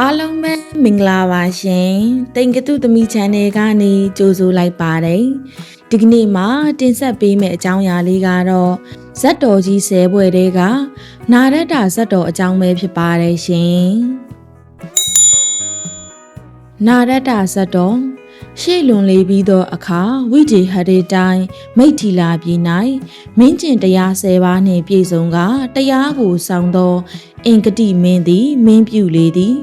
အားလုံးပဲမင်္ဂလာပါရှင်တိန်ကတုသမီ channel ကနေကြိုဆိုလိုက်ပါတယ်ဒီကနေ့မှာတင်ဆက်ပေးမယ့်အကြောင်းအရာလေးကတော့ဇက်တော်ကြီးဆဲပွဲတဲကနာရတ္တာဇက်တော်အကြောင်းပဲဖြစ်ပါတယ်ရှင်နာရတ္တာဇက်တော် ရှေ့လွန်လေးပြီးသောအခါဝိဂျေဟရေတိုင်းမိတ်ထီလာပြည်၌မင်းကျင်တရား၁၀ပါးနှင့်ပြည့်စုံကတရားကိုဆောင်သောအင်္ဂတိမင်းသည်မင်းပြုလေသည်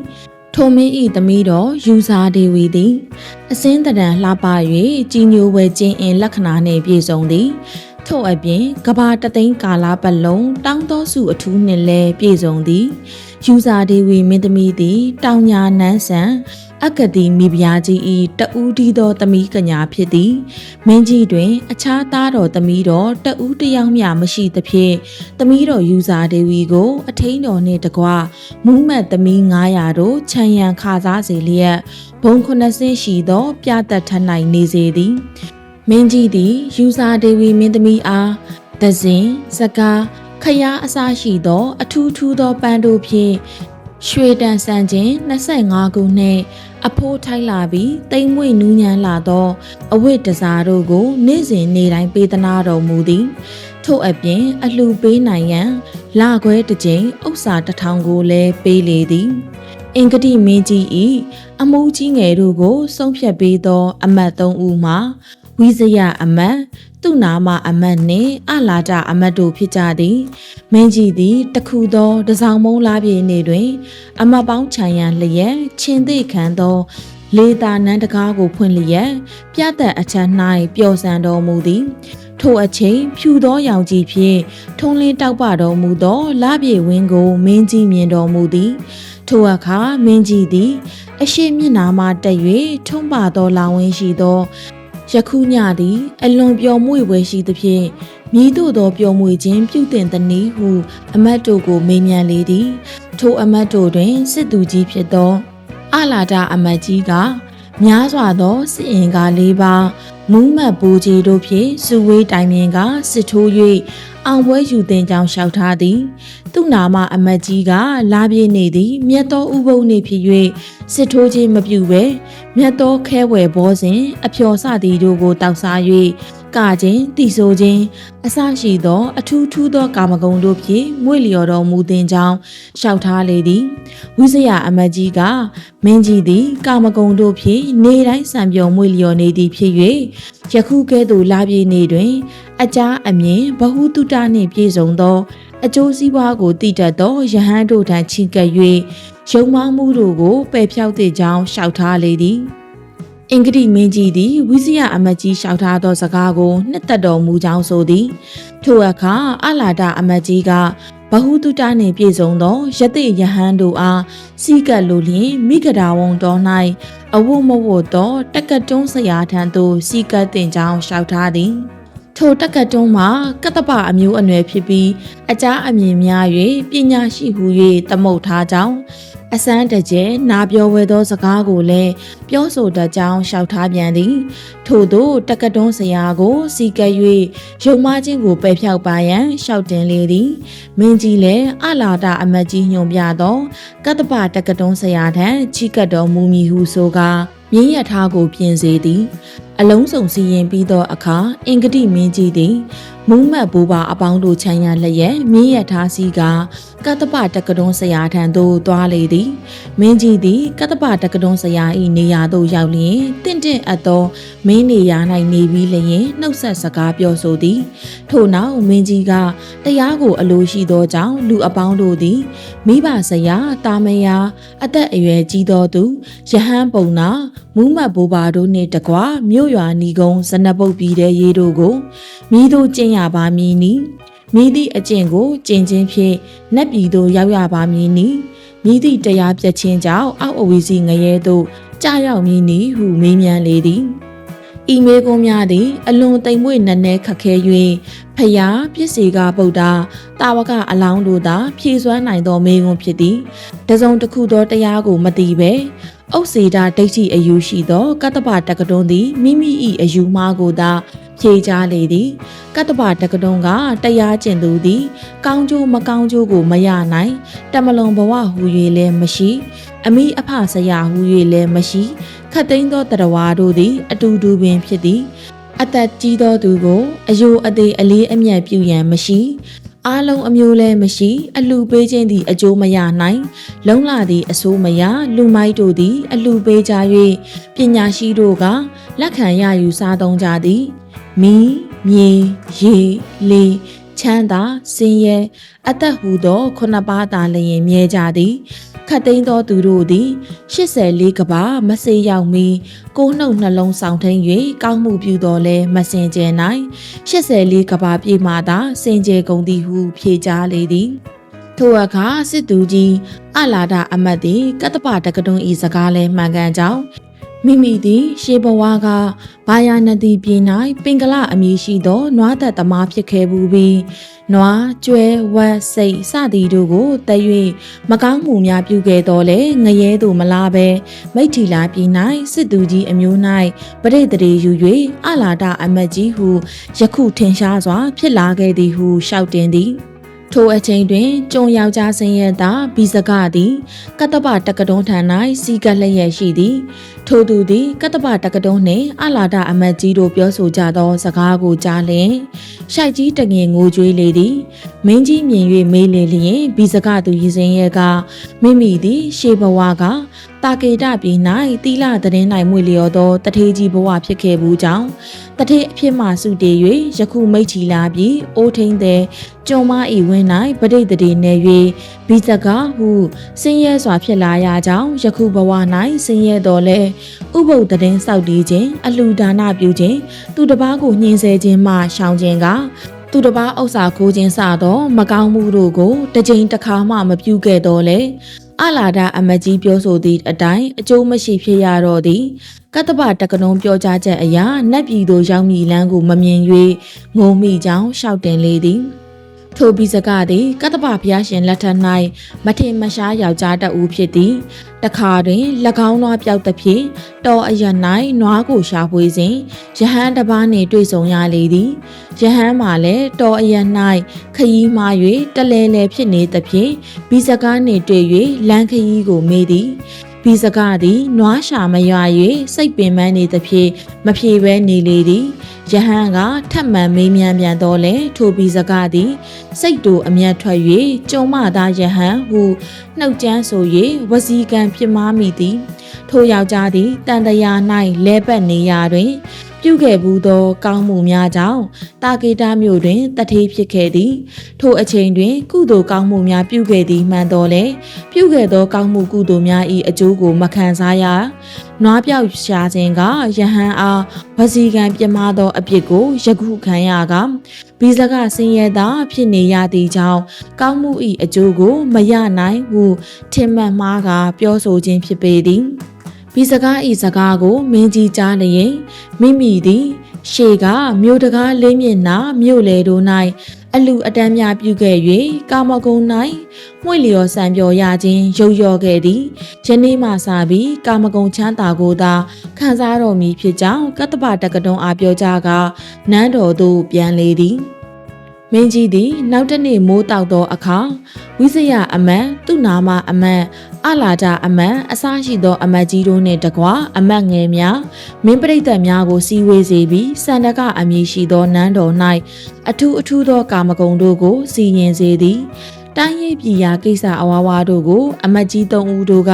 ထိုမင်းဤသမီးတော်ယူဇာဒေဝီသည်အစင်းတရံလှပ၍ကြီးညိုဝဲကျင်းအင်လက္ခဏာနှင့်ပြည့်စုံသည်ထို့အပြင်ကဘာတသိန်းကာလပတ်လုံးတောင်းတော်စုအထူးနှင့်လည်းပြည့်စုံသည်ယူဇာဒေဝီမင်းသမီးသည်တောင်ညာနန်းဆန် အကတိမိဖုရားကြီးဤတဦးတည်းသောသမီးကညာဖြစ်သည်မင်းကြီးတွင် အခြားသားတော်သမီးတော်တဦးတယောက်မျှမရှိသဖြင့်သမီးတော်ယူဇာဒေဝီကို အထိန်တော်နှင့်တကွမူးမတ်သမီး900တို့ခြံရံခါစားစေလျက်ဘုံခုနှစ်ဆင်းရှိသော ပြတ်သက်ထ၌နေစေသည်မင်းကြီးသည်ယူဇာဒေဝီမင်းသမီးအားသဇင်စကားခရအစရှိသော အထူးထူးသောပန်းတို့ဖြင့်ရွှေတန်ဆန်ခြင်း25ခုနှင့် အဖိုးထိုက်လာပြီးတိမ်မွေ့နူးညံလာသောအဝိတစားတို့ကို နေ့စဉ်နေ့တိုင်းပေးသနာတော်မူသည်ထို့အပြင်အလှပေးနိုင်ရန်လာခွဲတစ်ကြိမ်ဥစ္စာတစ်ထောင်ကိုလည်းပေးလေသည်အင်္ဂတိမင်းကြီးဤအမိုးကြီးငယ်တို့ကို ဆုံးဖြတ်ပေးသော အမတ်၃ဦးမှာဝိဇယအမတ် သူနာမအမတ်နှင့်အလာဒအမတ်တို့ဖြစ်ကြသည်မင်းကြီးသည်တခုသောတစောင်းမုံလားပြေနေတွင် အမတ်ပေါင်းခြံရန်လျက်ချင်းသိခံသောလေသာနန်းတကားကိုဖွင့်လျက်ပြတ်သက်အချမ်း၌ပျော်စံတော်မူသည်ထိုအချိန်ဖြူသောရောင်ကြီးဖြင့်ထုံးလင်းတောက်ပတော်မူသောလပြေဝင်းကိုမင်းကြီးမြင်တော်မူသည်ထိုအခါမင်းကြီးသည် အရှိမျက်နာမှတက်၍ထုံးပါသောလောင်ဝင်းရှိသော ယခုညသည်အလွန်ပျော်မွေ့ပွဲရှိသဖြင့်မြည်သို့သောပျော်မွေ့ခြင်းပြုတင်သည်နည်းဟု အမတ်တို့ကိုမေးမြန်းလေသည်ထိုအမတ်တို့တွင်စစ်သူကြီးဖြစ်သောအလာဒအမတ်ကြီးကများစွာသောစစ်အင်ကားလေးပါမူးမတ်ဘူကြီးတို့ဖြင့်စုဝေးတိုင်ပင်ကစစ်ထိုး၍အောင်ပွဲယူတင်ကြောင်းလျှောက်ထားသည် သူ့နာမအမတ်ကြီးကလာပြေးနေသည်မြတ်သောဥပုံနေဖြစ်၍စစ်ထိုးခြင်းမပြုဘဲမြတ်သောခဲဝယ်ဘောစဉ်အဖျော်စသည်တို့ကိုတောက်စား၍ကခြင်းတီဆိုခြင်းအစရှိသော အထူးထူးသောကာမဂုဏ်တို့ဖြင့်မွေလျော်တော်မူတင်ကြောင်းလျှောက်ထားလေသည်ဝိဇယအမတ်ကြီးကမင်းကြီးသည် ကာမဂုဏ်တို့ဖြင့်နေတိုင်းစံပြောမွေလျော်နေသည်ဖြစ်၍ယခုကဲ့သို့လာပြေနေတွင် အကြအမြင်ဘဟုတုတနှင့်ပြည့်စုံသောအကျိုးစီးပွားကိုတည်တတ်သောယဟန်တို့ထံချီကပ်၍ ယုံမမှုတို့ကိုပယ်ဖြောက်သည့်ကြောင်းလျှောက်ထားလေသည်အင်္ဂတိမင်းကြီးသည်ဝိဇယအမတ်ကြီးလျှောက်ထားသောစကားကိုနှစ်သက်တော်မူကြောင်းဆိုသည်ထိုအခါအလာဒအမတ်ကြီးကဘဟုတုတနှင့်ပြည့်စုံသောယသိယဟန်တို့အားစီကပ်လိုလျင်မိဂဒါဝံတော်၌အဝတ်မဝတ်သောတက္ကတွန်းဆရာထံသို့စီကပ်တင်ကြောင်းလျှောက်ထားသည် ထိုတက္ကတွန်းမှာကတ္တပအမျိုးအနွယ်ဖြစ်ပြီးအကြားအမြင်များ၍ပညာရှိဟု၍သမုတ်ထားကြောင်း အစမ်းတကျဲနာပြောဝဲသောစကားကိုလည်းပြောဆိုတတ်ကြောင်းရှောက်ထားပြန်သည်ထို့သောတက္ကတွန်းဆရာကိုစီကပ်၍ယုံမချင်းကိုပယ်ဖြောက်ပါရန်ရှောက်တင်လေသည်မင်းကြီးလည်းအလာတာအမတ်ကြီးညွန်ပြသောကတ္တပတက္ကတွန်းဆရာထံချီကပ်တော်မူမည်ဟုဆိုကားမြင်းရထားကိုပြင်စေသည် အလုံးစုံစီရင်ပြီးသောအခါအင်္ဂတိမင်းကြီးသည်မူးမတ်ဘူပါအပေါင်းတို့ခြံရလျက်မြင်းရထားစီကကတ္တပတက္ကတွန်းဆရာထံသို့သွားလေသည်မင်းကြီးသည်ကတ္တပတက္ကတွန်းဆရာ၏နေရာသို့ရောက်လျင်တင့်တင့်အပ်သောမင်းနေရာ၌နေပြီးလျင်နှုတ်ဆက်စကားပြောဆိုသည် ထို့နောက်မင်းကြီးကတရားကိုအလိုရှိသောကြောင့်လူအပေါင်းတို့သည်မိဘဆရာတာမယာအသက်အရွယ်ကြီးသောသူယဟန်ပုံနာမူးမတ်ဘိုးဘာတို့နှင့်တကွမြို့ရွာနီကုန်းဇနပုတ်ပြည်တဲ့ရေးတို့ကိုမိတို့ကျင့်ရပါမည်နီမိသည့်အကျင့်ကိုကျင့်ခြင်းဖြင့်နတ်ပြည်သို့ရောက်ရပါမည်နီမိသည့်တရားပြည့်ခြင်းကြောင့်အောက်အဝီစီငရဲသို့ကြာရောက်မည်နီဟုမေးမြန်းလေသည်ဤမေကုန်းများသည် အလွန်တိမ်မွေ့နက်နဲခက်ခဲ၍ဖယားပစ္စည်းကဗုဒ္ဓတာဝကအလောင်းတို့သာ ဖြည့်စွမ်းနိုင်သောမေကုန်းဖြစ်သည်တစုံတစ်ခုသောတရားကိုမသိပဲဥစေတာဒိဋ္ဌိအယူရှိသောကတ္တပတက္ကတွန်းသည်မိမိ၏အယူမှားကိုသာ ဖြေကြားလေသည်ကတ္တပတက္ကတုံးကတရားကျင့်သူသည် ကောင်းကျိုးမကောင်းကျိုးကိုမရနိုင်တမလွန်ဘဝဟူ၍လည်းမရှိအမိအဖဆရာဟူ၍လည်းမရှိခတ်သိမ်းသောတရဝါတို့သည် အတူတူပင်ဖြစ်သည်အသက်ကြီးသောသူကိုအယိုအသေးအလေးအမြတ်ပြုရန်မရှိအားလုံးအမျိုးလည်းမရှိ အလှပေးခြင်းသည်အကျိုးမရနိုင် လုံလာသည်အဆိုးမရလူမိုက်တို့သည် အလှပေးကြ၍ပညာရှိတို့ကလက်ခံရယူစားသုံးကြသည် မီးမြေရေလေချမ်းသာစင်ရဲအသက်ဟူသောခုနှစ်ပါးသာလျင်မြဲကြသည်ခတ်သိမ်းသောသူတို့သည်84ကဘာမစေရောက်မီကိုနှုတ်နှလုံးဆောင်ထိန်၍ကောင်းမှုပြုတော်လဲမစင်ကြယ်နိုင်84ကဘာပြည့်မှသာစင်ကြယ်ကုန်သည်ဟုဖြေကြားလေသည်ထိုအခါစစ်သူကြီးအလာဒအမတ်သည်ကတ္တပတက္ကတုံဤစကားလဲမှန်ကန်ကြောင်း မိမိသည်ရှေးဘဝကဘာယာနတိပြည်၌ပင်ကလအမည်ရှိသောနွားသက်သမားဖြစ်ခဲ့ဘူးပြီးနွားကျွဲဝက်စိတ်စသည်တို့ကိုတည်၍မကောင်းမှုများပြုခဲ့တော်လဲငရဲသို့မလာဘဲမိထီလာပြည်၌စစ်သူကြီးအမျိုး၌ပရိသေယူ၍အလာဒအမတ်ကြီးဟုယခုထင်ရှားစွာဖြစ်လာခဲ့သည်ဟုရှောက်တင်သည် ထိုအချိန်တွင်ကျုံယောက်ျားစင်ရဲ့သာဘီစကသည်ကတ္တပတက္ကတုံးထံ၌စီကပ်လျက်ရှိသည်ထိုသူသည်ကတ္တပတက္ကတုံးနှင့်အလာဒအမတ်ကြီးတို့ပြောဆိုကြသောစကားကိုကြားလျင်ရှိုက်ကြီးတငင်ငိုကြွေးလေသည်မင်းကြီးမြင်၍မေးလေလျင်ဘီစကသူရည်စင်ရဲ့ကမိမိသည်ရှေဘဝက တာကေတပြည်၌တီလာသတင်း၌မွေလျော်သောတထေးကြီးဘဝဖြစ်ခဲ့ဘူးကြောင်းတထေးအဖြစ်မှစုတည်၍ယခုမိတ်ချီလာပြီးအိုးထိန်တဲ့ကျုံမဤဝင်း၌ပဋိသတိနေ၍ဘီစကဟုဆင်းရဲစွာဖြစ်လာရကြောင်းယခုဘဝ၌ဆင်းရဲတော်လဲဥပုပ်သတင်းစောက်တည်ခြင်းအလှူဒါနပြုခြင်းသူတစ်ပါးကိုညှင်းဆဲခြင်းမှရှောင်ခြင်းကသူတစ်ပါးဥစ္စာကိုခြင်းစသော မကောင်းမှုတို့ကိုတစ်ကြိမ်တစ်ခါမှမပြုခဲ့တော့လေ အလာဒအမကြီးပြောဆိုသည့်အတိုင်းအကျိုးမရှိဖြစ်ရတော့သည်ကတ္တပတက္ကနုံပြောကြားချက်အရာနတ်ပြည်သို့ရောက်မည်လမ်းကိုမမြင်၍ငုံမိကြောင်းရှောက်တင်လေသည် ထိုဘီစကသည်ကတ္တပဘုရားရှင်လက်ထက်၌မထင်မရှားယောက်ျားတအူးဖြစ်သည်တခါတွင်၎င်းနွားပြောက်သဖြင့်တော်အရ၌နွားကိုရှာဖွေစဉ်ယဟန်တစ်ပါးနှင့်တွေ့ဆုံရလေသည်ယဟန်မှလည်းတော်အရ၌ခရီးမှား၍တလဲလဲဖြစ်နေသဖြင့်ဘီစကားနှင့်တွေ့၍လမ်းခရီးကိုမေးသည် ဘီစကားသည်နွားရှာမရွာ၍စိတ်ပင်ပန်းနေသဖြင့်မဖြေဘဲနေလေသည်ယဟန်ကထပ်မံမေးမြန်းပြန်တော့လေထိုဘီစကားသည် စိတ်တူအမျက်ထွက်၍ကြုံမသားယဟန်ဟုနှုတ်ကြမ်းဆို၍ဝစီကံဖြစ်မားမိသည် ထိုယောက်ျားသည်တန်တရာ၌လဲပတ်နေရာတွင် ပြုခဲ့ဘူးသော ကောင်းမှုများကြောင့်တာကေတာမြို့တွင်တထေးဖြစ်ခဲ့သည် ထိုအချိန်တွင် ကုသိုလ်ကောင်းမှုများပြုခဲ့သည်မှန်တော်လေပြုခဲ့သောကောင်းမှုကုသိုလ်များ၏အကျိုးကိုမခံစားရနွားပြောက်ရှာခြင်းကယဟန်အားဝစီကံပြမသောအပြစ်ကိုယခုခံရကဘီဇကဆင်းရဲသာဖြစ်နေရသည့်ကြောင့်ကောင်းမှု၏အကျိုးကိုမရနိုင်ဟုထင်မှတ်မှားကပြောဆိုခြင်းဖြစ်ပေသည် ဘီစကားဤစကားကိုမင်းကြီးကြားလျင်မိမိသည်ရှေကမြို့တကားလေးမျက်နှာမြို့လေတို့၌အလူအတန်းများပြုခဲ့၍ကာမဂုဏ်၌မှွေလျော်ဆံပြော်ရခြင်းရုပ်ရော့ခဲ့သည်ယနေ့မှစပြီးကာမဂုဏ်ချမ်းသာကိုသာခံစားတော်မူဖြစ်ကြောင်းကတ္တပတက္ကတုံအားပြောကြကနန်းတော်သို့ပြန်လေသည် မင်းကြီးသည်နောက်တစ်နေ့မိုးတောက်သောအခါဝိဇယအမန်သူ့နာမအမန်အလာဒအမန်အစရှိသော အမတ်ကြီးတို့နှင့်တကွအမတ်ငယ်များမင်းပရိသတ်များကိုစီဝေးစေပြီးစန္ဒကအမည်ရှိသောနန်းတော်၌အထူးအထူးသောကာမဂုဏ်တို့ကိုစီရင်စေသည်တိုင်းရေးပြည်ရာကိစ္စအဝါဝါတို့ကို အမတ်ကြီးသုံးဦးတို့က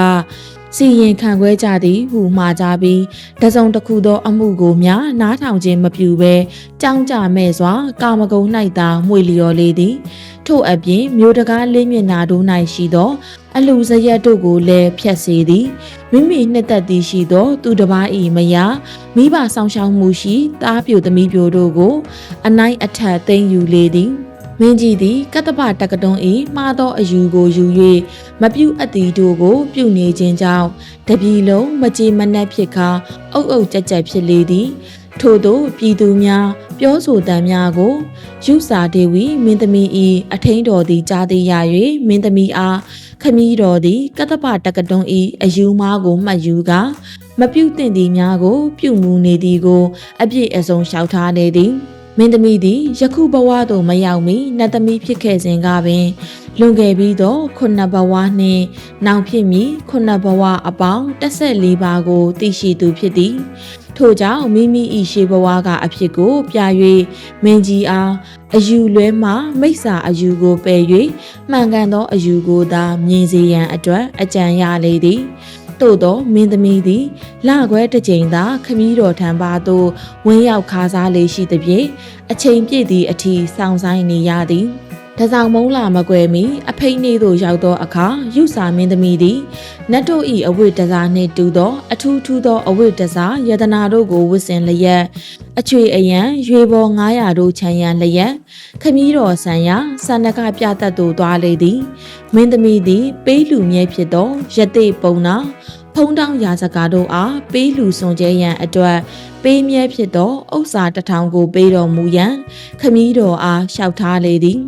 စီရင်ခံခွဲကြသည်ဟုမှားကြပြီးတစုံတစ်ခုသောအမှုကိုများနားထောင်ခြင်းမပြုဘဲကြောင်းကြမဲ့စွာ ကာမဂုဏ်၌သာမှွေလျော်လေသည် ထို့အပြင်မြို့တကားလေးမျက်နာတို့၌ရှိသောအလူစရက်တို့ကိုလည်းဖျက်စေသည်မိမိနှစ်သက်သည်ရှိသော သူတစ်ပါး၏မယားမိဘဆောင်ရှောက်မှုရှိသားပြိုသမီးပြိုတို့ကို အနိုင်အထက်သိမ်းယူလေသည် မင်းကြီးသည်ကတ္တပတက္ကတုံ၏မှားသောအယူကိုယူ၍မပြုတ်အပ်သည်တို့ကို ပြုနေခြင်းကြောင့်တပြီလုံးမကြေမနက်ဖြစ်ကာအုပ်အုပ်ကြက်ကြက်ဖြစ်လေသည်ထို့သောပြည်သူများပြောဆိုတမ်းများကိုယူစာဒေဝီမင်းသမီး၏အထင်းတော်သည်ကြားသိရ၍မင်းသမီးအားခမည်းတော်သည်ကတ္တပတက္ကတုံ၏အယူမားကိုမှတ်ယူကာမပြုတ်တင်သည်များကို ပြုမှုနေသည်ကို အပြည့်အစုံလျှောက်ထားလေသည် မင်းသမီးသည်ယခုဘဝသို့မရောက်မီနတ်သမီးဖြစ်ခဲ့စဉ်ကပင်လွန်ခဲ့ပြီးသောခုနှစ်ဘဝနှင့်နောင်ဖြစ်မည်ခုနှစ်ဘဝအပေါင်း14ပါးကိုသိရှိသူဖြစ်သည်ထို့ကြောင့်မိမိ၏ရှေးဘဝကအဖြစ်ကိုပြ၍မင်းကြီးအားအယူလွဲမှမိစ္ဆာအယူကိုပယ်၍မှန်ကန်သောအယူကိုသာမြင်စေရန်အတွက်အကြံရလေသည် သို့သောမင်းသမီးသည်လခွဲတစ်ကြိမ်သာခမည်းတော်ထံပါသို့ဝင်းရောက်ခါစားလေရှိသည်ဖြင့်အချိန်ပြည့်သည့်အထိစောင့်ဆိုင်နေရသည် တဆောင်မုံလာမကွယ်မီအဖိတ်နေသို့ရောက်သောအခါယူစာမင်းသမီးသည်နတ်တို့၏အဝိတစားနှင့်တူသော အထူးထူးသောအဝိတစားယတနာတို့ကိုဝစ်စင်လျက်အချွေအယံရွေဘော900တို့ခြံရန်လျက်ခမည်းတော်ဆံရဆန္ဒကပြတတ်သို့သွားလေသည်မင်းသမီးသည် ပေးလူမြဲဖြစ်သောယသိပုံနာ ဖုံးတောင်းရာစကားတို့အားပေးလူစွန်ကျဲရန်အတွက်ပေးမြဲဖြစ်သောဥစ္စာတစ်ထောင်ကိုပေးတော်မူရန်ခမည်းတော်အားလျှောက်ထားလေသည်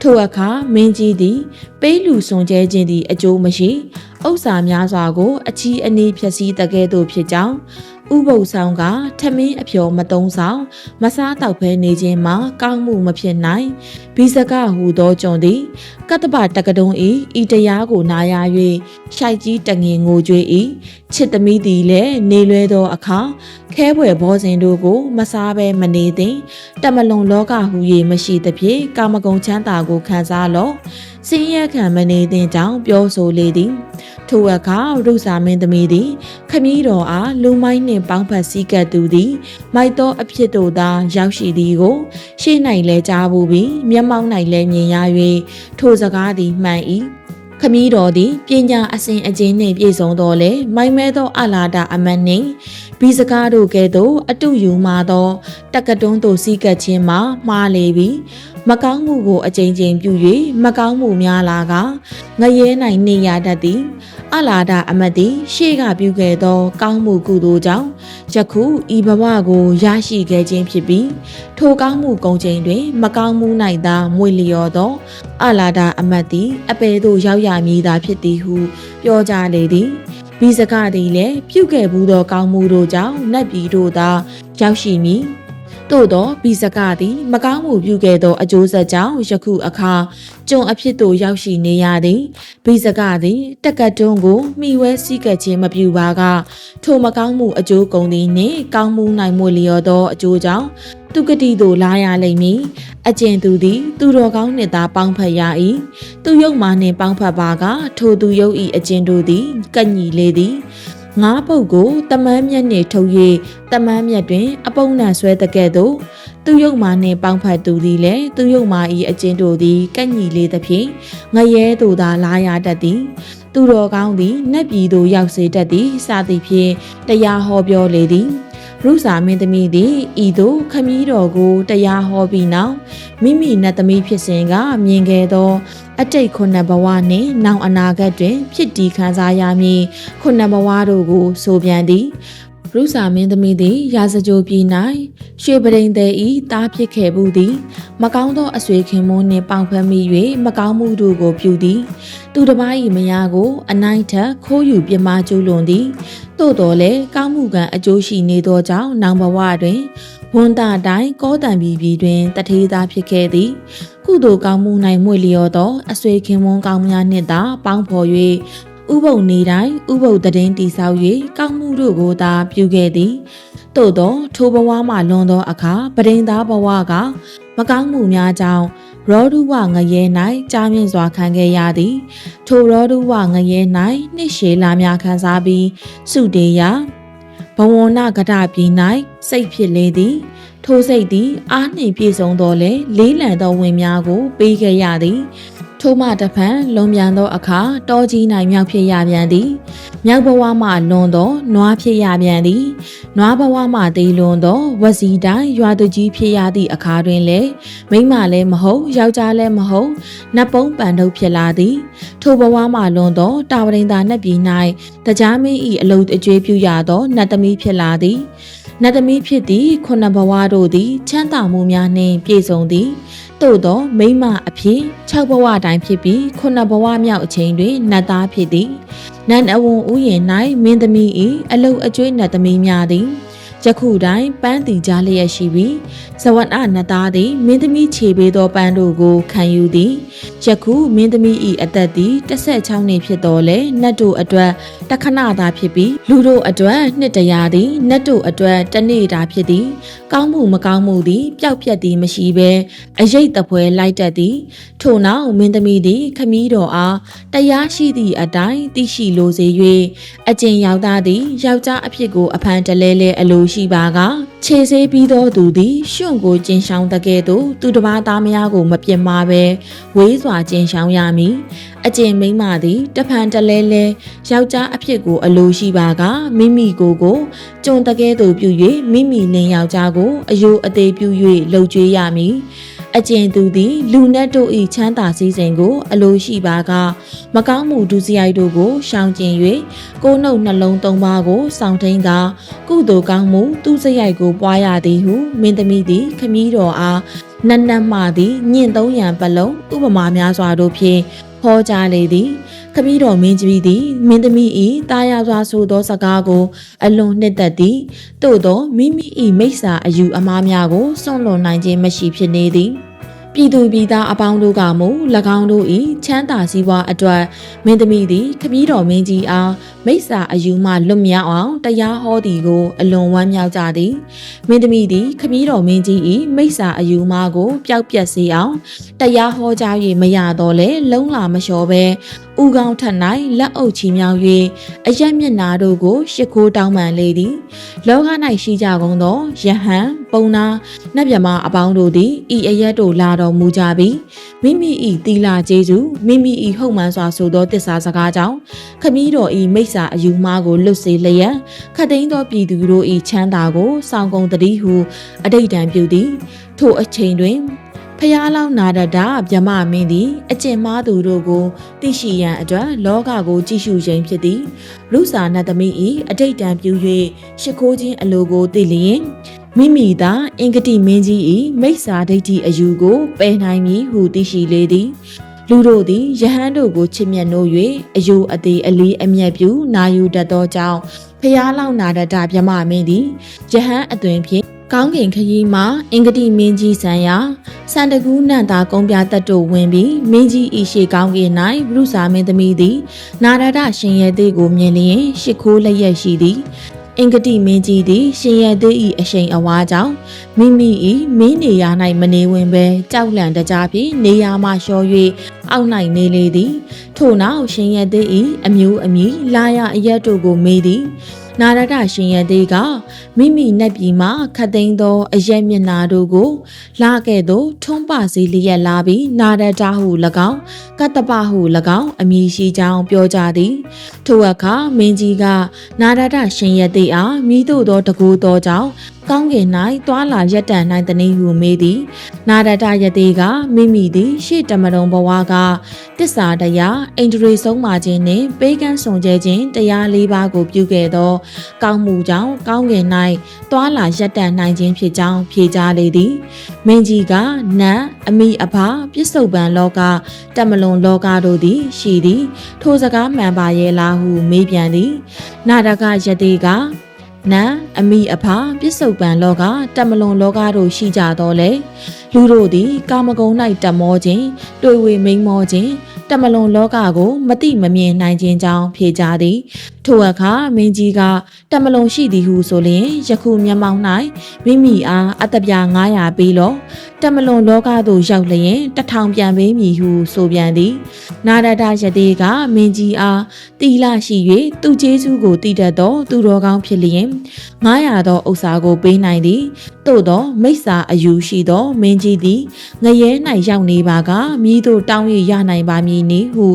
ထိုအခါမင်းကြီးသည် ပေးလူစွန်ကျဲခြင်းသည်အကျိုးမရှိဥစ္စာများစွာကိုအချီးအနီးဖြစ်စည်းတကဲ့သို့ဖြစ်ကြောင်း ဥပုပ်ဆောင်ကထမင်းအဖျော်မတုံးဆောင်မစားတော့ဖဲနေခြင်းမှာကောင်းမှုမဖြစ်နိုင်ဘီစကဟူသောကြုံသည်ကတ္တပတက္ကတုံဤဤတရားကိုနာရ၍ရှိုက်ကြီးတငင်ငိုကြွေဤချစ်သမီးသည်လည်းနေလွဲသောအခါခဲဘွယ်ဘောဇင်တို့ကို မစားဘဲမနေသင့်တမလွန်လောကဟူ၍မရှိသဖြင့်ကာမဂုဏ်ချမ်းသာကိုခံစားလော့ စင်းရဲခံမနေသင့်ကြောင်းပြောဆိုလေသည်ထိုအခါရုစာမင်းသမီးသည် ခမည်းတော်အားလူမိုင်းနှင့်ပေါင်းဖက်စည်းကပ်သူသည် မိုက်သောအဖြစ်တို့သာရောက်ရှိသည်ကို ရှေ့၌လဲကြားဘူးပြီးမျက်မှောက်၌လဲမြင်ရ၍ထိုစကားသည်မှန်၏ခမည်းတော်သည်ပညာအစဉ်အကျဉ်းနှင့်ပြည့်စုံတော်လဲမိုင်မဲသောအလာဒအမတ်နှင့် ဘီစကားတို့ကဲ့သို့အတုယူမှသောတက္ကတွန်းသို့စီးကပ်ခြင်းမှာမှားလေပြီမကောင်းမှုကိုအကြိမ်ကြိမ်ပြု၍မကောင်းမှုများလာကငရဲနိုင်နေရတတ်သည်အလာဒအမတ်သည်ရှေ့ကပြုခဲ့သော ကောင်းမှုကုသိုလ်ကြောင့်ယခုဤဘဝကိုရရှိခဲ့ခြင်းဖြစ်ပြီးထိုကောင်းမှုကုန်ချိန်တွင် မကောင်းမှု၌သာမွေလျော်သောအလာဒအမတ်သည်အပေသို့ရောက်ရမည်သာဖြစ်သည်ဟုပြောကြလေသည် ဘီစကသည်လည်းပြုခဲ့ဘူးသောကောင်းမှုတို့ကြောင့်နတ်ပြည်တို့သာရောက်ရှိမည်သို့သောဘီစကသည် မကောင်းမှုပြုခဲ့သောအကျိုးဆက်ကြောင့်ယခုအခါကြုံအဖြစ်သို့ရောက်ရှိနေရသည်ဘီစကသည် တက်ကတွန်းကိုမှီဝဲစည်းကပ်ခြင်းမပြုပါကထိုမကောင်းမှုအကျိုးကုန်သည်နှင့်ကောင်းမှုနိုင်မှုလျော်သောအကျိုးကြောင့် သူကတိသို့လာရလိမ့်မည်အကျင့်သူသည် သူတော်ကောင်းနှင့်သာပေါင်းဖက်ရ၏သူယုတ်မာနှင့်ပေါင်းဖက်ပါကထိုသူယုတ်၏အကျင့်တို့သည်ကန့်ညီလေသည်ငါးပုတ်ကိုတမန်းမြက်နှင့်ထုတ်၍တမန်းမြက်တွင် အပုံနှံဆွဲတကဲ့သို့သူယုတ်မာနှင့်ပေါင်းဖက်သူသည်လည်းသူယုတ်မာ၏အကျဉ်တို့သည်ကန့်ညီလေသဖြင့်ငရဲသို့သာလာရတတ်သည်သူတော်ကောင်းသည်နတ်ပြည်သို့ရောက်စေတတ်သည်စသည်ဖြင့်တရားဟောပြောလေသည် ရုစာမင်းသမီးသည်ဤသို့ခမည်းတော်ကိုတရားဟောပြီးနောက်မိမိနတ်သမီးဖြစ်စဉ်ကမြင်ခဲ့သော အတိတ်ခုနှစ်ဘဝနှင့်နောင်အနာဂတ်တွင် ဖြစ်တည်ခံစားရမည်ခုနှစ်ဘဝတို့ကိုဆိုပြန်သည် ရုစာမင်းသမီးသည် ရာဇကြိုပြည်၌ရွှေပရိန်သည်ဤတားဖြစ်ခဲ့မှုသည် မကောင်းသောအဆွေခင်မုန်းနှင့်ပေါင်ဖက်မိ၍မကောင်းမှုတို့ကိုပြုသည် သူတစ်ပါး၏မယားကို အနိုင်ထက်ခိုးယူပြမကျူးလွန်သည်သို့တော်လည်းကောင်းမှုကံအကျိုးရှိနေသောကြောင့်နောင်ဘဝတွင်ဝန်တာတိုင်းကောတံပြည်ပြည်တွင်တထေးသားဖြစ်ခဲ့သည် ကုသိုလ်ကောင်းမှု၌မွေလျော်သောအဆွေခင်မွန်းကောင်းများနှင့်သာပေါင်းဖော်၍ ဥပုပ်နေတိုင်းဥပုပ်တည်င်းတိဆောက်၍ကောင်းမှုတို့ကိုသာပြုခဲ့သည်သို့သောထိုဘဝမှလွန်သောအခါပရိန်သားဘဝကမကောင်းမှုများကြောင့်ရောဒုဝငရဲ၌ကြာမြင့်စွာခံခဲ့ရသည်ထိုရောဒုဝငရဲ၌နှစ်ရှည်လာများခံစားပြီးစုတေယဘဝနကဒပြည်၌စိတ်ဖြစ်လေသည်ထိုစိတ်သည်အားနှင့်ပြည့်စုံသောလေလေးလံသောဝင်များကို ပေးခဲ့ရသည် ထိုမှတဖန်လွန်ပြန်သောအခါတောကြီး၌မြောက်ဖြစ်ရပြန်သည်မြောက်ဘဝမှလွန်သောနွားဖြစ်ရပြန်သည်နွားဘဝမှသေးလွန်သောဝစီတိုင်းရွာသူကြီးဖြစ်ရသည့်အခါတွင်လည်းမိမလည်းမဟုတ်ယောက်ျားလည်းမဟုတ်နတ်ပုံးပန်ထုတ်ဖြစ်လာသည်ထိုဘဝမှလွန်သောတာဝရိန်သာနတ်ပြည်၌တရားမင်း၏အလုတ်အကျွေးပြုရသောနတ်သမီးဖြစ်လာသည်နတ်သမီးဖြစ်သည့်ခုနှစ်ဘဝတို့သည်ချမ်းသာမှုများနှင့်ပြည့်စုံသည် သို့သောမိမအဖြစ်6ဘဝတိုင်းဖြစ်ပြီး9ဘဝမြောက်အချိန်တွင်နတ်သားဖြစ်သည်နန်းအဝန်ဥယျာဉ်၌မင်းသမီး၏အလုတ်အကျွေးနတ်သမီးများသည် ယခုတိုင်းပန်းတီကြားလျက်ရှိပြီးဇဝနနတ်သားသည်မင်းသမီးခြေပေးသောပန်းတို့ကိုခံယူသည်ယခုမင်းသမီး၏အသက်သည်16နှစ်ဖြစ်တော်လဲနတ်တို့အတွက်တခဏသာဖြစ်ပြီးလူတို့အတွက်နှစ်တရာသည်နတ်တို့အတွက်တနေ့တာဖြစ်သည် ကောင်းမှုမကောင်းမှုသည်ပျောက်ပြက်သည်မရှိဘဲအရေးတပွဲလိုက်တတ်သည် ထို့နောက်မင်းသမီးသည်ခမည်းတော်အားတရားရှိသည့်အတိုင်းသိရှိလိုစေ၍အကျင့်ရောက်သားသည်ယောက်ျားအဖြစ်ကိုအဖန်တလဲလဲအလိုရှိပါကခြေဆေးပြီးသောသူသည်ရှွန့်ကိုကျင်ဆောင်တကဲ့သို့သူတစ်ပါးသားမယားကိုမပြစ်မှားဘဲဝေးစွာကျင်ဆောင်ရမည်အကျင့်မိမ့်မသည်တဖန်တလဲလဲယောက်ျားအဖြစ်ကို အလိုရှိပါကမိမိကိုယ်ကိုကျုံတကဲ့သို့ပြု၍မိမိလင်ယောက်ျားကိုအယိုအသေးပြု၍လှုပ်ကြွေးရမည် အကျဉ်သူသည်လူနတ်တို့၏ချမ်းသာစည်းစိမ်ကိုအလိုရှိပါကမကောင်းမှုဒုစရိုက်တို့ကိုရှောင်ကျဉ်၍ကိုယ်နှုတ်နှလုံးသုံးပါးကိုစောင့်ထိန်ကကုသိုလ်ကောင်းမှုသူစရိုက်ကိုပွားရသည်ဟုမင်းသမီးသည်ခမည်းတော်အားနတ်နတ်မှသည်ညင့်သုံးရန်ပလုံးဥပမာများစွာတို့ဖြင့် ဟောကြားလေသည်ခမည်းတော်မင်းကြီးသည်မင်းသမီး၏တာယာစွာဆိုသောစကားကို အလွန်နှစ်သက်သည်သို့သောမိမိ၏မိစ္ဆာအယူအမှားများကိုစွန့်လွန်နိုင်ခြင်းမရှိဖြစ်နေသည် ပြည်သူပြည်သားအပေါင်းတို့ကမူ၎င်းတို့၏ချမ်းသာစည်းဝါးအတွက်မင်းသမီးသည်ခမည်းတော်မင်းကြီးအားမိစ္ဆာအယူမှလွတ်မြောက်အောင်တရားဟောသည်ကိုအလွန်ဝမ်းမြောက်ကြသည်မင်းသမီးသည်ခမည်းတော်မင်းကြီး၏မိစ္ဆာအယူမှကိုပျောက်ပြက်စေအောင်တရားဟောကြား၍မရတော့လဲလုံးလာမလျှော်ပဲ ဥကောင်းထက်၌လက်အုပ်ချီမြောက်၍အရက်မျက်နာတို့ကိုရှ िख ိုးတောင်းပန်လေသည်လောက၌ရှိကြကုန်သောယဟန်ပုံနာနတ်မြမအပေါင်းတို့သည်ဤအရက်တို့လာတော်မူကြပြီးမိမိ၏တီလာကျေးဇူးမိမိ၏ဟုတ်မှန်စွာဆိုသောတစ္ဆာစကားကြောင့်ခမည်းတော်၏မိစ္ဆာအယူမှားကိုလွတ်စေလျက်ခတ်သိမ်းသောပြည်သူတို့၏ချမ်းသာကိုစောင့်ကုန်တည်းဟုအတိတ်တံပြုသည်ထိုအချိန်တွင် ဖျားလောင်းနာဒတာမြမမင်းသည် အကျင့်မားသူတို့ကိုသိရှိရန်အတွက်လောကကိုကြည့်ရှုခြင်းဖြစ်သည်လူစာနတ်သမီး၏အတိတ်တံပြု၍ရှ िख ိုးခြင်းအလိုကိုသိလျင်မိမိသာအင်္ဂတိမင်းကြီး၏မိစ္ဆာဒိဋ္ဌိအယူကိုပယ်နိုင်မည်ဟုသိရှိလေသည်လူတို့သည်ယဟန်တို့ကိုချစ်မြတ်နိုး၍အယိုအသေးအလေးအမျက်ပြုနာယူတတ်သောကြောင့်ဖျားလောင်နာတတမြမမင်းသည်ယဟန်အသွင်ဖြင့် ကောင်းကင်ခရီးမှာအင်္ဂတိမင်းကြီးဆံရာစန္ဒကူးနန့်သာကုံပြတ်တို့ဝင်ပြီးမင်းကြီးဤရှိကောင်းကင်၌ဘုရုစာမင်းသမီးသည်နာရတရှင်ရဲ့သေးကိုမြင်လျင်ရှ िख ိုးလျက်ရှိသည်အင်္ဂတိမင်းကြီးသည်ရှင်ရသေး၏အရှိန်အဝါကြောင့်မိမိ၏မင်းနေရာ၌မနေဝင်ပဲကြောက်လန့်တကြားဖြင့်နေရာမှလျှော်၍အောက်၌နေလေသည်ထို့နောက်ရှင်ရသေး၏အမျိုးအမည်လာရအရက်တို့ကိုမေးသည် နာရတရှင်ရသေးကမိမိနတ်ပြည်မှခတ်သိမ်းသောအရက်မျက်နာတို့ကိုလာခဲ့သောထုံးပစီလျက်လာပြီးနာရတဟု၎င်းကတ္တပဟု၎င်းအမည်ရှိကြောင်းပြောကြသည်ထိုအခါမင်းကြီးကနာရတရှင်ရသေးအားမိတို့သောတကူသောကြောင့် ကောင်းကင်၌တွာလာရက်တန်၌တနည်းဟုမေးသည်နာရတယတိကမိမိသည်ရှေ့တမတုံဘဝကတစ္ဆာတရားအိန္ဒြေဆုံးမာခြင်းနှင့်ပေးကမ်းဆောင်ကြခြင်းတရားလေးပါးကိုပြုခဲ့သော ကောင်းမှုကြောင့်ကောင်းကင်၌တွာလာရက်တန်နိုင်ခြင်းဖြစ်ကြောင်းဖြေကြားလေသည်မင်းကြီးကနတ်အမိအဖပြစ္ဆုတ်ပံလောကတမလွန်လောကတို့သည် ရှိသည် ထိုစကားမှန်ပါရဲ့လားဟုမေးပြန်သည်နာရကယတိက နံအမိအဖပြစ္ဆုတ်ပံလောကတမလွန်လောကတို့ရှိကြတော့လေလူတို့သည် ကာမဂုဏ်၌တမောခြင်းတွေ့ဝေမိန်မောခြင်းတမလွန်လောကကို မတိမမြင်နိုင်ခြင်းကြောင့်ဖြေကြသည် ထိုအခါမင်းကြီးကတမလွန်ရှိသည်ဟုဆိုလျင်ယခုမျက်မှောက်၌မိမိအားအတပြ900ပေးလောတမလွန်လောကသို့ရောက်လျင်တထောင်ပြန်ပေးမည်ဟုဆိုပြန်သည် နာရတယတိကမင်းကြီးအားတီလာရှိ၍သူကျေးဇူးကိုတည်တတ်သောသူတော်ကောင်းဖြစ်လျင်900သောဥစ္စာကိုပေးနိုင်သည်သို့သောမိစ္ဆာအယူရှိသောမင်းကြီးသည်ငရဲ၌ရောက်နေပါကမိတို့တောင်းရရနိုင်ပါမည်နည်းဟု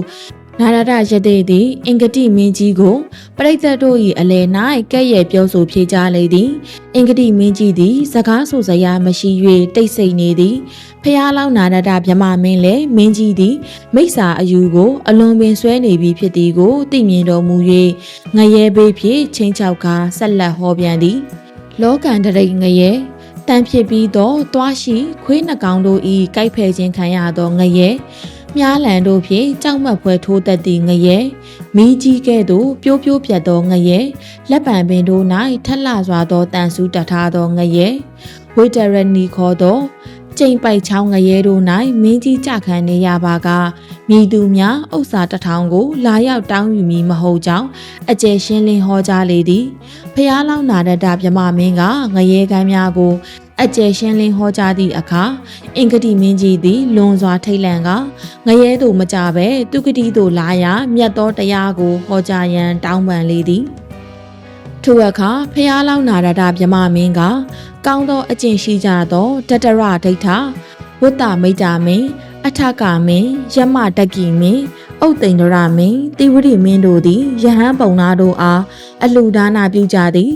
နာရတရတဲ့သည်အင်္ဂတိမင်းကြီးကိုပရိသတ်တို့၏အလယ်၌ကဲ့ရဲ့ပြောဆိုဖြေကြလေသည်အင်္ဂတိမင်းကြီးသည်စကားဆိုစရာမရှိ၍တိတ်ဆိတ်နေသည်ဖျားလောင်းနာရတမြမမင်းလည်းမင်းကြီးသည်မိစ္ဆာအယူကိုအလွန်ပင်ဆွဲနေပြီဖြစ်သည်ကိုသိမြင်တော်မူ၍ငရဲဘေးဖြင့်ချင်းချောက်ကာဆက်လက်ဟောပြန်သည်လောကန္တရိတ်ငရဲတန်ဖြစ်ပြီးတော့သွားရှိခွေးနှကောင်တို့ဤကြိုက်ဖဲခြင်းခံရသောငရဲ မြားလန်တို့ဖြင့်ကြောက်မက်ဖွယ်ထိုးသက်သည့်ငရဲမီးကြီးကဲ့သို့ပြိုးပြိုးပြတ်သောငရဲလက်ပံပင်တို့၌ထက်လှစွာသောတန်ဆူတတ်ထားသောငရဲဝိတရနီခေါ်သောကျိန်ပိုက်ချောင်းငရဲတို့၌မင်းကြီးကြခံနေရပါကမိသူများဥစ္စာတထောင်ကို လာရောက်တောင်းယူမည်မဟုတ်ကြောင်းအကျယ်ရှင်းလင်းဟောကြားလေသည်ဖျားလောင်းနာရတမြမမင်းကငရဲကမ်းများကို အကျယ်ရှင်းလင်းဟောကြားသည့်အခါအင်္ဂတိမင်းကြီးသည်လွန်စွာထိတ်လန့်ကငရဲသို့မကြဘဲသူကတိသို့လာရာမြတ်သောတရားကိုဟောကြားရန်တောင်းပန်လေသည်ထိုအခါဖျားလောင်းနာရတမြမမင်းက ကောင်းသောအကျင့်ရှိကြသောတတရဒိဋ္ဌဝတ္တမိတ်တာမင်း အထကမင်းယမတက္ကီမင်းဥတ်သိန်ဒရမင်းတိဝရိမင်းတို့သည်ယဟန်ပုံနာတို့အားအလူဒါနာပြုကြသည်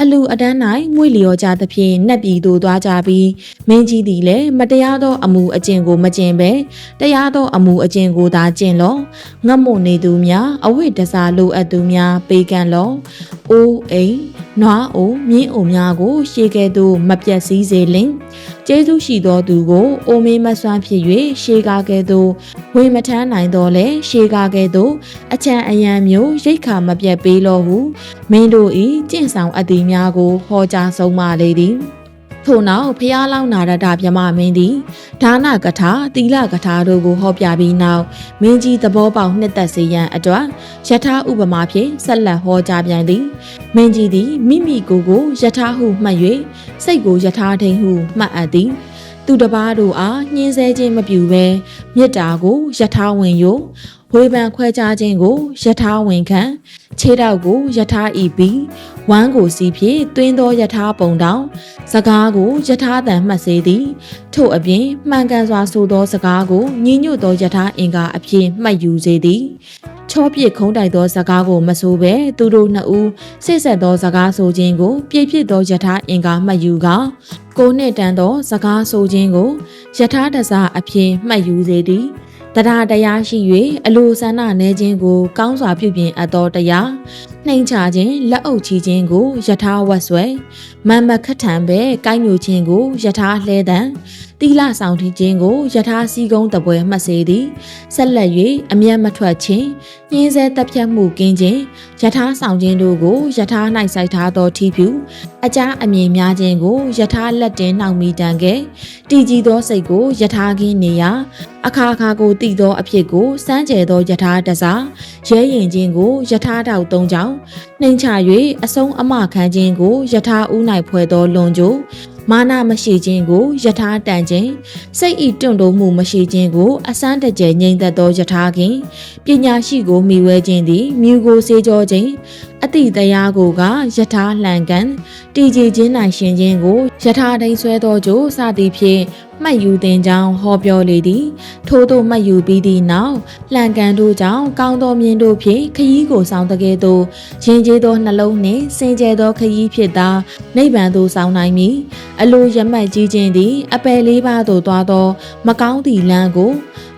အလူအတန်း၌ငွေလျော်ကြသဖြင့်နတ်ပြည်သို့သွားကြပြီးမင်းကြီးသည်လည်းမတရားသောအမှုအကျင့်ကိုမကျင့်ပဲတရားသောအမှုအကျင့်ကိုသာကျင့်လောငတ်မွနေသူများအဝိတ္တစာလိုအပ်သူများပေးကမ်းလောအိုးအိမ် နွားအိုမြင်းအိုများကိုရှေကဲ့သို့မပြတ်စည်းစေလင်ကျေးဇူးရှိသောသူကိုအိုမေးမဆွမ်းဖြစ်၍ရှေကားကဲ့သို့ဝေမထမ်းနိုင်တော့လဲရှေကားကဲ့သို့အချံအယံမျိုးရိတ်ခါမပြတ်ပေးလောဟုမင်းတို့ဤကျင့်ဆောင်အပ်သည်များကိုဟောကြားဆုံးမလေသည် ထို့နောက်ဖျားလောင်းနာရတမြမမင်းသည်ဒါနကထာသီလကထာတို့ကိုဟောပြပြီးနောက်မင်းကြီးသဘောပေါက်နှစ်သက်စေရန်အတွက်ယထာဥပမာဖြင့်ဆက်လက်ဟောကြားပြန်သည်မင်းကြီးသည်မိမိကိုယ်ကိုယထာဟုမှတ်၍စိတ်ကိုယထာထိန်ဟုမှတ်အပ်သည်သူတစ်ပါးတို့အားညှင်းဆဲခြင်းမပြုဘဲမေတ္တာကိုယထာဝင်ယ ဝေဖန်ခွဲခြားခြင်းကိုယထာဝင်ခံခြေထောက်ကိုယထာဤပြီးဝမ်းကိုစီဖြင့်တွင်းသောယထာပုံတောင်စကားကိုယထာတန်မှတ်စေသည်ထို့အပြင်မှန်ကန်စွာဆိုသောစကားကိုညီညွတ်သောယထာအင်္ကာအဖြစ်မှတ်ယူစေသည်ချောပြစ်ခုံးတိုက်သောစကားကိုမဆိုဘဲသူတို့နှစ်ဦးစိတ်ဆက်သောစကားဆိုခြင်းကိုပြည့်ပြည့်သောယထာအင်္ကာမှတ်ယူကကိုနှစ်တန်သောစကားဆိုခြင်းကိုယထာတစားအဖြစ်မှတ်ယူစေသည် တရားတရားရှိ၍အလိုဆန္ဒနဲခြင်းကို ကောင်းစွာပြုပြင်အပ်သောတရားနှိမ်ချခြင်းလက်အုပ်ချခြင်းကိုယထာဝတ်ဆွဲမန်မခတ်ထံပဲကိုင်းညိုခြင်းကိုယထာလှဲတံတီလာဆောင်ထီခြင်းကိုယထာစီကုန်းတပွဲမှတ်စေသည်ဆက်လက်၍အမျက်မထွက်ခြင်းညင်းဆဲတပ်ဖြတ်မှုကင်းခြင်းယထာဆောင်ခြင်းတို့ကိုယထာ၌စိုက်ထားသောထီဖြူအကြအမြင်များခြင်းကိုယထာလက်တင်နှောက်မိတန်ကဲတည်ကြည်သောစိတ်ကိုယထာခင်းနေရာအခါခါကိုတည်သောအဖြစ်ကိုစမ်းကြဲသောယထာတစားရဲရင်ခြင်းကိုယထာတောက်သုံးကြောင်းနှိမ်ချ၍အဆုံးအမခံခြင်းကိုယထာဥ၌ဖွဲ့သောလွန်ကျိုး မာနမရှိခြင်းကိုယထာတန်ခြင်းစိတ်ဤတွန့်တိုးမှုမရှိခြင်းကိုအစမ်းတကြဲငြိမ်သက်သောယထာခင်ပညာရှိကိုမိဝဲခြင်းသည်မြူကိုစေကြောခြင်း အတိတရားကိုကယထာလှန်ကန်တည်ကြည်ခြင်းနိုင်ရှင်ခြင်းကိုယထာဒိန်ဆွဲသောကြိုးစသည်ဖြင့်မှတ်ယူတင်ကြောင်းဟောပြောလေသည်ထို့သောမှတ်ယူပြီးသည့်နောက်လှန်ကန်တို့ကြောင့်ကောင်းသောမြင်တို့ဖြင့်ခရီးကိုဆောင်တကယ်သို့ရင်ကျေးသောနှလုံးနှင့်စင်ကြယ်သောခရီးဖြစ်သာနိဗ္ဗာန်သို့ဆောင်နိုင်မည်အလိုရမှတ်ကြီးခြင်းသည်အပယ်လေးပါးသို့သွားသော မကောင်းသည့်လမ်းကို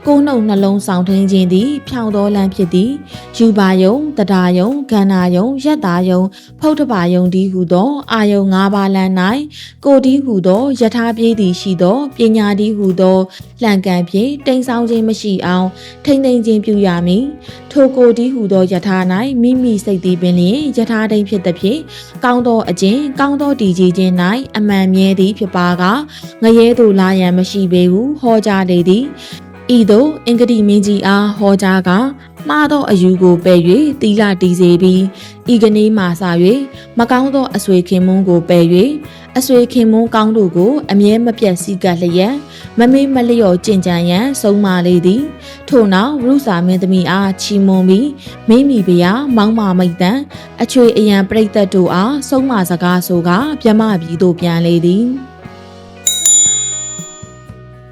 ကိုယ်နှုတ်နှလုံးဆောင်ထင်းခြင်းသည်ဖြောင်းသောလမ်းဖြစ်သည်ယူပါယုံတဒါယုံကန္နာယုံရက်တာယုံဖုတ်တပါယုံဒီဟုသောအာယုံ၅ပါးလမ်း၌ကိုဒီဟုသောယထာပြေးသည်ရှိသောပညာဒီဟုသောလှန်ကန်ဖြင့်တိမ်ဆောင်ခြင်းမရှိအောင်ထိမ့်သိမ့်ခြင်းပြုရမည်ထိုကိုဒီဟုသောယထာ၌မိမိစိတ်သည်ပင်လျင်ယထာတိမ်ဖြစ်သည်ဖြင့်ကောင်းသောအကျင့်ကောင်းသောတည်ကြည်ခြင်း၌အမှန်မြဲသည်ဖြစ်ပါကငရဲသို့လာရန်မရှိပေဟုဟောကြားလေသည် ဤသို့အင်္ဂတိမင်းကြီးအားဟောကြားကမှားသောအယူကိုပယ်၍တီလာတီစေပြီးဤကနေ့မှစ၍မကောင်းသောအဆွေခင်မုန်းကိုပယ်၍အဆွေခင်မုန်းကောင်းတို့ကိုအမြဲမပြတ်စည်းကပ်လျက်မမေ့မလျော့ကြင်ကြံရန်ဆုံးမလေသည် ထို့နောက်ရုစာမင်းသမီးအားချီးမွမ်းပြီးမိမိဖျားမောင်းမာမိတ်တန်အချွေအယံပြိတ္တတို့အားဆုံးမစကားဆိုကပြမပြီးသို့ပြန်လေသည်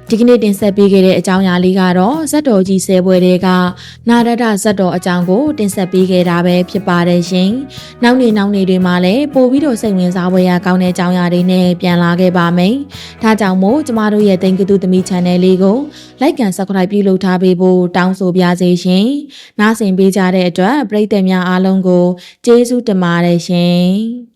ဒီကနေ့တင်ဆက်ပေးခဲ့တဲ့အကြောင်းအရာလေးကတော့ဇက်တော်ကြီးဆဲပွဲတွေကနာရတဇက်တော်အကြောင်းကိုတင်ဆက်ပေးခဲ့တာပဲဖြစ်ပါတယ်ရှင်။နောက်နေ့နောက်နေ့တွေမှာလည်းပို့ပြီးတော့စိတ်ဝင်စားပွဲရကောင်းတဲ့အကြောင်းအရာတွေနဲ့ပြန်လာခဲ့ပါမယ်။ဒါကြောင့်မို့ကျမတို့ရဲ့တင်ကတူသမီး channel လေးကို like and subscribe ပြုလုပ်ထားပေးဖို့တောင်းဆိုပါရစေရှင်။နားဆင်ပေးကြတဲ့အတွက်ပရိသတ်များအားလုံးကိုကျေးဇူးတင်ပါတယ်ရှင်။